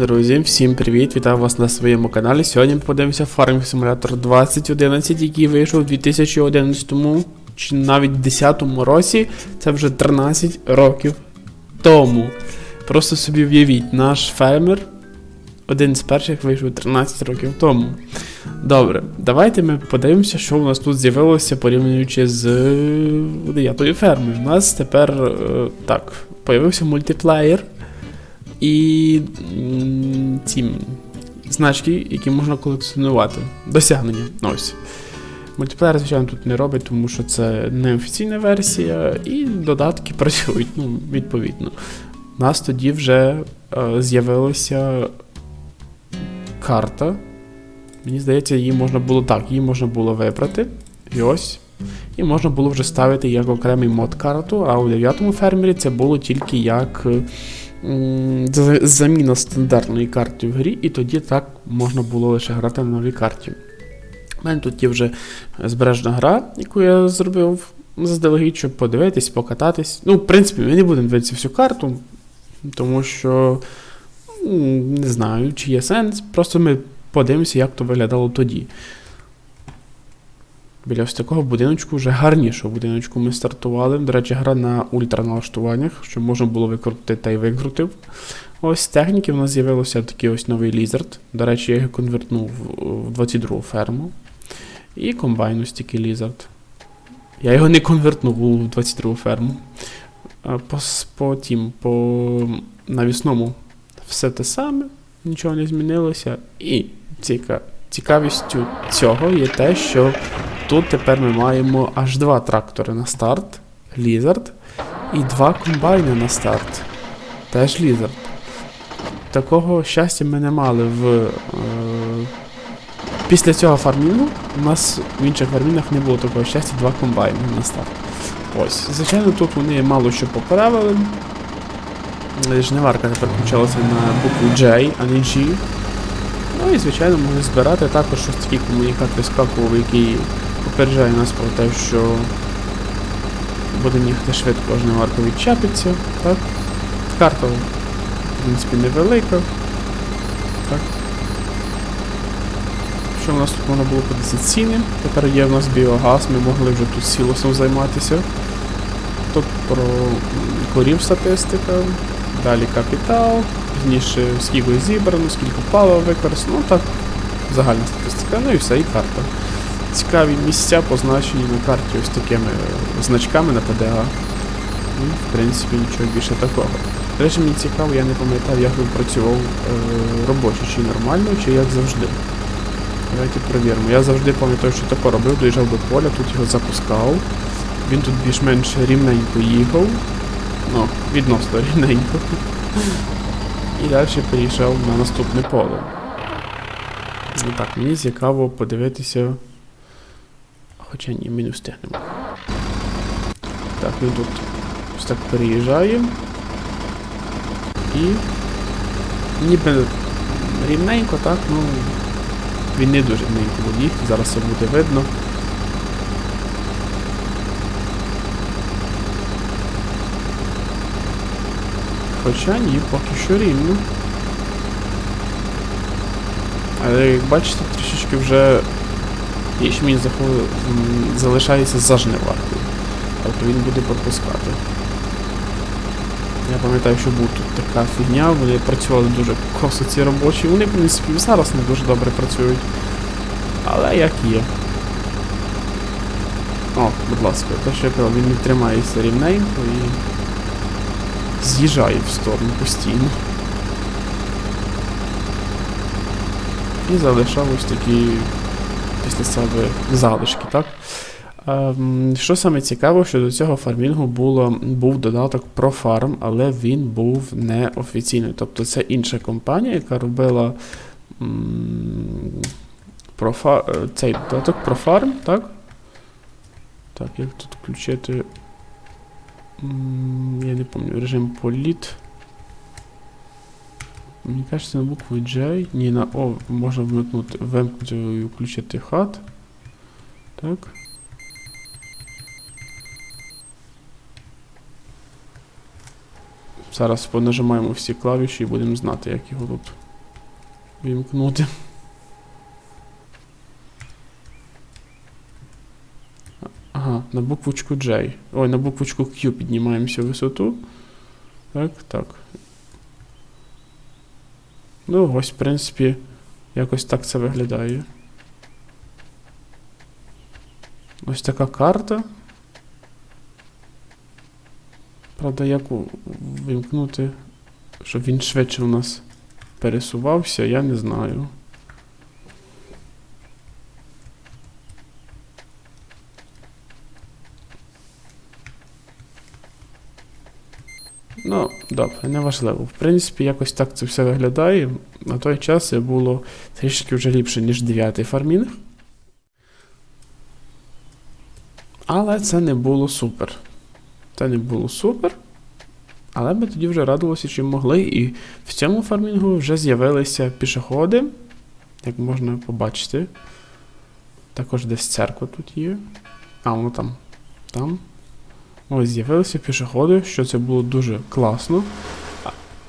Друзі, всім привіт! Вітаю вас на своєму каналі. Сьогодні ми подивимося Farming Simulator 2011, який вийшов у 2011 чи навіть 2010 році. Це вже 13 років тому. Просто собі в'явіть, наш фермер один з перших вийшов 13 років тому. Добре, давайте ми подивимося, що у нас тут з'явилося порівнюючи з 9 фермою. У нас тепер е, так, появився мультиплеєр і ці значки, які можна колекціонувати. Досягнення. Ось. Мультиплеєр, звичайно, тут не робить, тому що це не офіційна версія, і додатки працюють, ну, відповідно. У нас тоді вже е, з'явилася карта. Мені здається, її можна було так, її можна було вибрати. І ось. І можна було вже ставити як окремий мод карту, а у 9 фермері це було тільки як за- заміна стандартної карти в грі, і тоді так можна було лише грати на новій карті. У мене тут є вже збережена гра, яку я зробив заздалегідь, щоб подивитись, покататись. Ну, в принципі, ми не будемо дивитися всю карту, тому що не знаю, чи є сенс. Просто ми подивимося, як то виглядало тоді. Біля ось такого будиночку, вже гарнішого будиночку ми стартували. До речі, гра на ультраналаштуваннях, щоб можна було викрутити та й викрутив. Ось з техніки в нас з'явився такий ось новий лізард. До речі, я його конвертнув в 22 ферму. І комбайн ось такий лізард. Я його не конвертнув у 22 ферму. А По, навісному все те саме, нічого не змінилося. І ціка, цікавістю цього є те, що тут тепер ми маємо аж два трактори на старт, лізард, і два комбайни на старт. Теж лізард. Такого щастя ми не мали в. Е, після цього фармінгу у нас в інших фармінах не було такого щастя, два комбайни на старт. Ось. Звичайно, тут вони мало що поправили. Жниварка тепер почалася на букву J, а не G. Ну і, звичайно, могли збирати також щось такий комунікат вискакував, який попереджає нас про те, що будемо їхати швидко, аж жниварка відчепиться. Так? Карта, в принципі, невелика. Так. Що в нас тут можна було ціни? Тепер є в нас біогаз, ми могли вже тут сілосом займатися. Тут про корів статистика, далі капітал, пізніше скільки зібрано, скільки палива використано, ну так, загальна статистика, ну і все, і карта. Цікаві місця позначені на карті ось такими е, значками на ПДА. І, в принципі, нічого більше такого. До речі, мені цікаво, я не пам'ятав, як він працював е, робочий, чи нормально, чи як завжди. Давайте перевіримо. Я завжди пам'ятаю, що тако робив, доїжджав до поля, тут його запускав. Він тут більш-менш рівненько їхав. Ну, відносно рівненько. І далі перейшов на наступне поле. Ну так, мені цікаво подивитися. Хоча ні, ми не встигнемо. Так, він тут ось так переїжджає. І. Ніби рівненько, так, ну. Він не дуже рівненько буде їхати, зараз це буде видно. Хоча ні, поки що рівно. Але як бачите, трішечки вже ячмінь захо- м, залишається за жниваркою. Тобто він буде пропускати. Я пам'ятаю, що була тут така фігня, вони працювали дуже косо ці робочі. Вони, в принципі, зараз не дуже добре працюють. Але як є. О, будь ласка, те, що я він не тримається рівненько і з'їжджає в сторону постійно. І залишав ось такі після себе залишки, так? Ем, що саме цікаво, що до цього фармінгу було, був додаток ProFarm, але він був неофіційний. Тобто це інша компанія, яка робила профа, е, цей додаток ProFarm, так? Так, як тут включити. Я не пам'ятаю, режим політ. Мені кажеться, на букву J. Ні, на O можна вмикнути, вимкнути і включити хат. Так. Зараз понажимаємо всі клавіші і будемо знати, як його тут вімкнути. Ага, на буквочку J. Ой, на буквочку Q піднімаємося в висоту. Так, так. Ну, ось, в принципі, якось так це виглядає. Ось така карта. Правда, як вимкнути, щоб він швидше у нас пересувався, я не знаю. Ну, добре, неважливо. В принципі, якось так це все виглядає. На той час це було трішки вже ліпше, ніж 9 фармінг. Але це не було супер. Це не було супер. Але ми тоді вже радувалися, чим могли. І в цьому фармінгу вже з'явилися пішоходи, як можна побачити. Також десь церква тут є. А, воно там. Там. Ось з'явилися пішоходи, що це було дуже класно.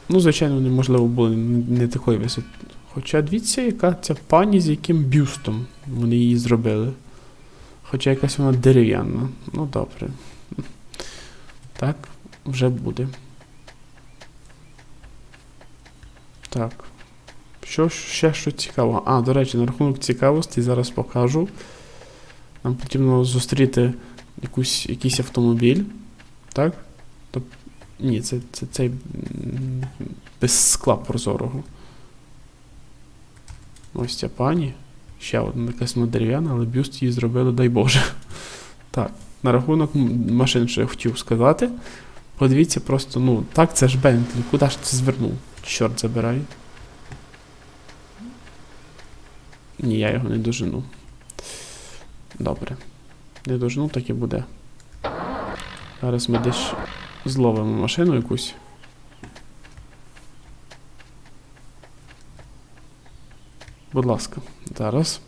Ну, звичайно, вони, можливо, були не такої висоти. Хоча дивіться, яка ця пані з яким бюстом вони її зробили. Хоча якась вона дерев'яна. Ну добре. Так, вже буде. Так. Що ще що цікаво? А, до речі, на рахунок цікавості зараз покажу. Нам потрібно зустріти якусь, якийсь автомобіль. Так? Тоб... Ні, це, це цей без скла прозорого. Ось ця пані. Ще одна якась дерев'яна, але бюст її зробили, дай Боже. Так, на рахунок машин, що я хотів сказати. Подивіться просто, ну, так, це ж Бентлі, куди ж це звернув? Чорт забирай. Ні, я його не дожену. Добре. Не дожену, так і буде. Зараз ми десь зловимо машину якусь. Будь ласка, зараз.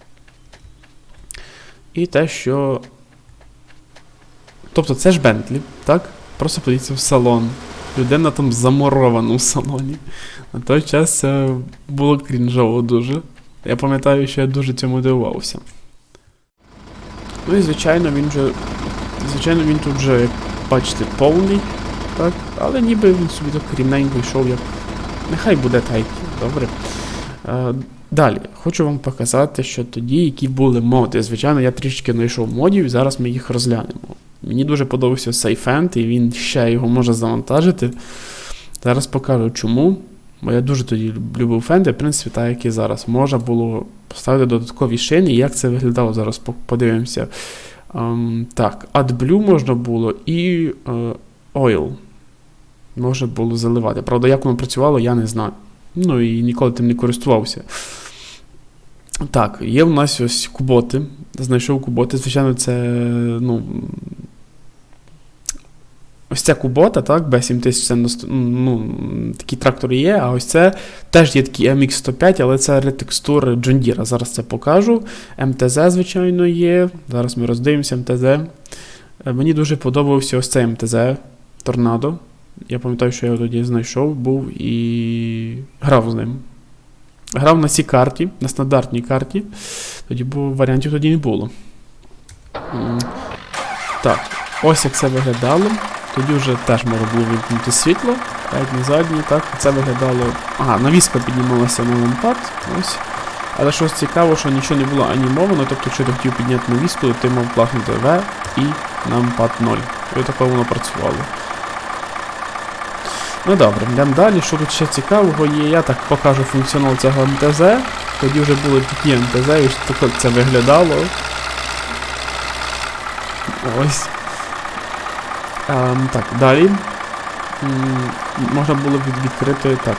І те, що. Тобто це ж Бентлі, так? Просто подивіться в салон. Людина там замурована в салоні. На той час це було крінжово дуже. Я пам'ятаю, що я дуже цьому дивувався. Ну і звичайно, він вже. Звичайно, він тут вже, як бачите, повний, так? Але ніби він собі так рівненько йшов, як. Нехай буде так, добре. Е, далі, хочу вам показати, що тоді, які були моди. Звичайно, я трішки знайшов модів, і зараз ми їх розглянемо. Мені дуже подобався цей фенд, і він ще його може завантажити. Зараз покажу чому. Бо я дуже тоді любив фенди, в принципі, так як і зараз. Можна було поставити додаткові шини, як це виглядало зараз, подивимося. Ем, так, AdBlue можна було і е, Oil можна було заливати. Правда, як воно працювало, я не знаю. Ну і ніколи тим не користувався. Так, є в нас ось куботи. Знайшов куботи. Звичайно, це. ну. Ось ця кубота, так, B7000, це ну, такі трактори є, а ось це теж є такий MX105, але це ретекстур John Deere. Зараз це покажу. МТЗ, звичайно, є. Зараз ми роздивимося МТЗ. Е, Мені дуже подобався ось цей МТЗ Торнадо. Я пам'ятаю, що я його тоді знайшов, був і грав з ним. Грав на цій карті, на стандартній карті. Тоді бо варіантів тоді не було. Так, ось як це виглядало. Тоді вже теж можна було вимкнути світло, навіть на так. Це виглядало. Ага, навіска піднімалася на лампад. Ось. Але щось цікаво, що нічого не було анімовано, тобто, якщо ти хотів підняти навіску, то ти мав класнути V і нампад 0. І отако воно працювало. Ну добре, йдемо далі. Що тут ще цікавого є? Я так покажу функціонал цього МТЗ. Тоді вже були такі МТЗ, і так це виглядало. Ось. Ем, так, далі. М, можна було від- відкрити так.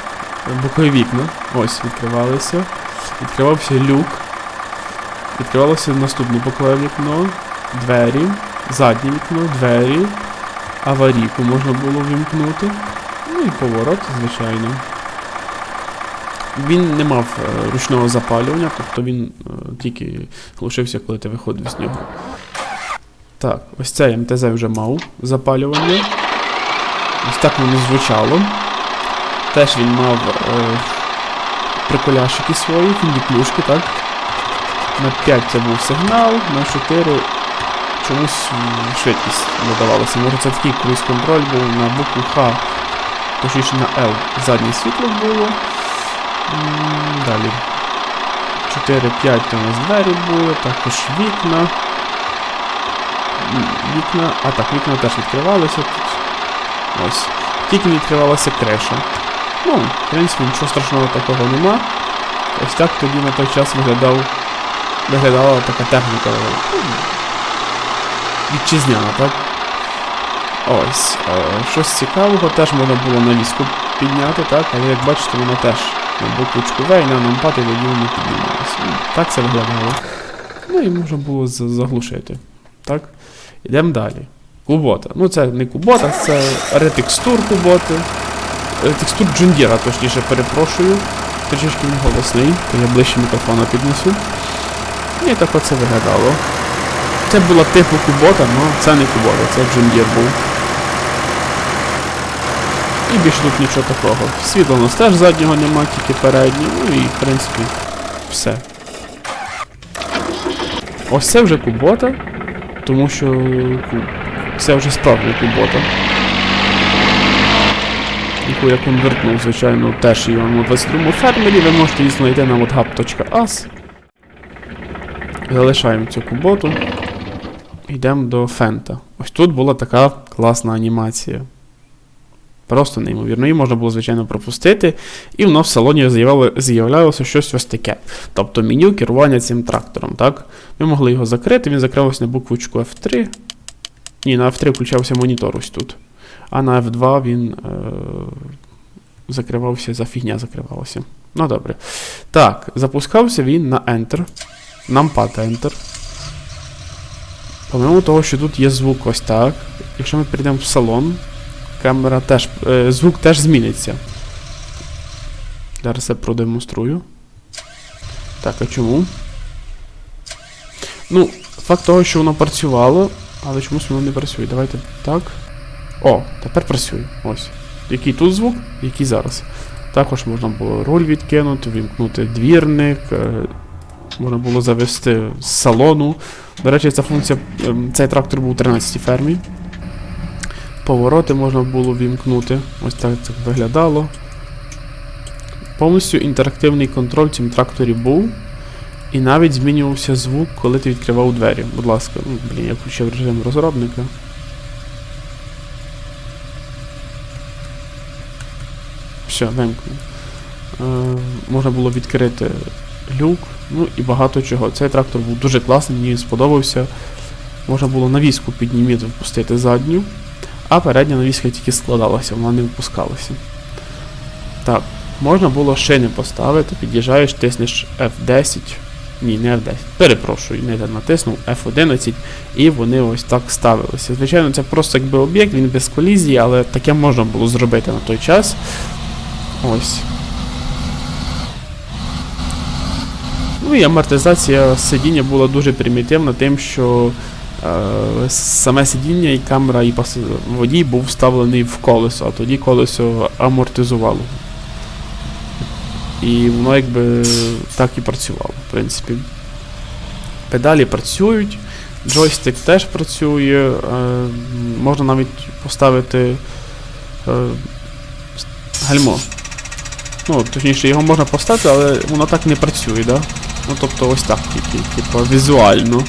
Бокові вікна. Ось відкривалися. Відкривався люк. Відкривалося наступне бокове вікно, двері, заднє вікно, двері, аварійку можна було вімкнути. Ну і поворот, звичайно. Він не мав е, ручного запалювання, тобто він е, тільки глушився, коли ти виходив з нього. Так, ось цей МТЗ вже мав запалювання. Ось так воно звучало. Теж він мав е, приколяшики свої, фіндіклюшки, так? На 5 це був сигнал, на 4 чомусь швидкість додавалася. Може це такий круїз контроль був на букву Х, точніше на L. Заднє світло було. Далі. 4-5 у нас двері були, також вікна. Вікна. А так, вікна теж відкривалися тут. Ось. Тільки не відкривалася криша. Ну, в принципі, нічого страшного такого нема. Ось так тоді на той час виглядав, виглядала така техніка. ну, Вітчизняна, так? Ось. Е, щось цікавого теж можна було на візку підняти, так? Але як бачите, вона теж на буквочку В і на нампад і тоді не піднімалася. Ну, Так це виглядало. Ну і можна було заглушити. Так? Йдемо далі. Кубота. Ну це не кубота, це ретекстур куботи. Текстур Джундіра, точніше, перепрошую. Трішечки він голосний, то я ближче мікрофона піднесу. І так оце виглядало. Це була типу кубота, але це не кубота, це Джундір був. І більше тут нічого такого. Світла у нас теж заднього нема, тільки переднє, ну і в принципі все. Ось це вже кубота, тому що це вже справді кубота яку я конвертнув, звичайно, теж вам у 22 фермері. Ви можете її знайти на whathub.as. Залишаємо цю куботу. Йдемо до Фента. Ось тут була така класна анімація. Просто неймовірно. Її можна було, звичайно, пропустити, і воно в салоні з'являлося щось ось таке. Тобто меню керування цим трактором. так? Ми могли його закрити, він закривався на буквочку F3. Ні, на F3 включався монітор ось тут. А на F2 він е, закривався, за фігня закривалася. Ну добре. Так, запускався він на Enter. Numpad Enter. Помимо того, що тут є звук ось так. Якщо ми перейдемо в салон, камера теж. Е, звук теж зміниться. Зараз я продемонструю. Так, а чому? Ну, факт того, що воно працювало, але чомусь воно не працює. Давайте так. О, тепер працює. Ось. Який тут звук, який зараз. Також можна було руль відкинути, вімкнути двірник, е, можна було завести з салону. До речі, ця функція, ем, цей трактор був у 13 фермі. Повороти можна було вімкнути. Ось так це виглядало. Повністю інтерактивний контроль в цьому тракторі був. І навіть змінювався звук, коли ти відкривав двері. Будь ласка, ну, блін, я включив режим розробника. Все, вимкнув. Е, можна було відкрити люк, ну і багато чого. Цей трактор був дуже класний, мені сподобався. Можна було навіску підніміти, впустити задню, а передня навіска тільки складалася, вона не випускалася. Так, можна було шини поставити, під'їжджаєш, тиснеш F10. Ні, не F10. Перепрошую, не натиснув F11, і вони ось так ставилися. Звичайно, це просто якби об'єкт, він без колізії, але таке можна було зробити на той час. Ось. Ну і амортизація сидіння була дуже примітивна, тим, що саме сидіння і камера, і водій був вставлений в колесо, а тоді колесо амортизувало. І воно якби так і працювало, в принципі. Педалі працюють, джойстик теж працює, е, можна навіть поставити е, гальмо. Ну, точніше, його можна поставити, але воно так не працює, да? Ну тобто ось так тільки, типу, візуально.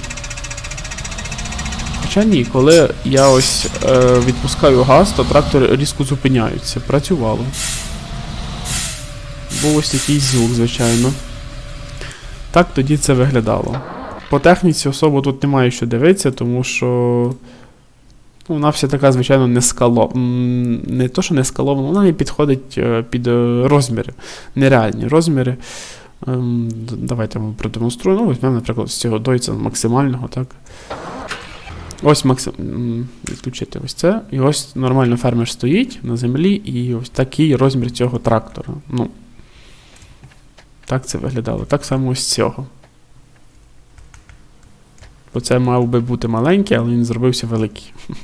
Хоча ні, коли я ось е, відпускаю газ, то трактори різко зупиняються. Працювало. Був ось такий звук, звичайно. Так тоді це виглядало. По техніці особо тут немає що дивитися, тому що. Ну, вона вся така, звичайно, не скало... Не то, що не скалована, вона не підходить е, під е, розміри. Нереальні розміри. Ем, давайте вам продемонструю. Ну, візьмемо, наприклад, з цього дойця максимального, так. Ось максим... відключити ось це. І ось нормально фермер стоїть на землі, і ось такий розмір цього трактора. Ну. Так це виглядало. Так само ось цього. Бо це мав би бути маленький, але він зробився великий.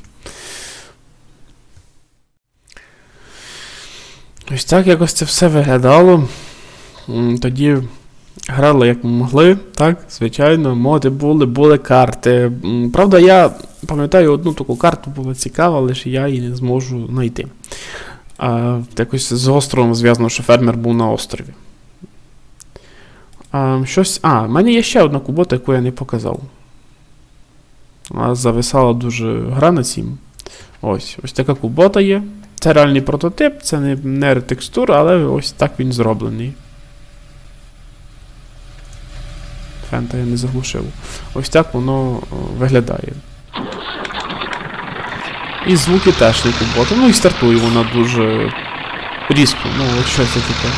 Ось так якось це все виглядало. тоді грали як ми могли, так, звичайно, моди були, були карти. Правда, я пам'ятаю, одну таку карту була цікава, лише я її не зможу знайти. А, якось з островом зв'язано, що фермер був на острові. А, щось. А, в мене є ще одна кубота, яку я не показав. Вона зависала дуже гра на цім. Ось, ось така кубота є. Це реальний прототип, це не, не ретекстура, але ось так він зроблений. Фента я не заглушив. Ось так воно виглядає. І звуки теж не куботи. Ну і стартує вона дуже різко. Ну, от це таке.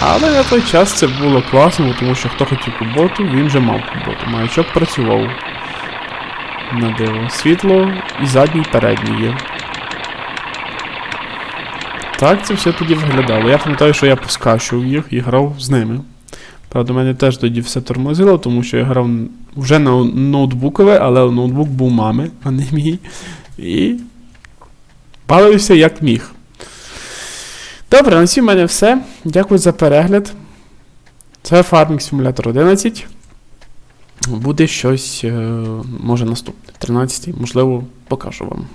Але на той час це було класно, тому що хто хотів куботу, він вже мав куботу. Маячок працював. На диво. Світло і задній, і передній є. Так це все тоді виглядало. Я пам'ятаю, що я поскачував їх і грав з ними. Правда, мене теж тоді все тормозило, тому що я грав вже на ноутбукове, але ноутбук був мами, а не мій. І бавився як міг. Добре, на цьому в мене все. Дякую за перегляд. Це Farming Simulator 11. Буде щось, е, може наступне. 13, можливо, покажу вам.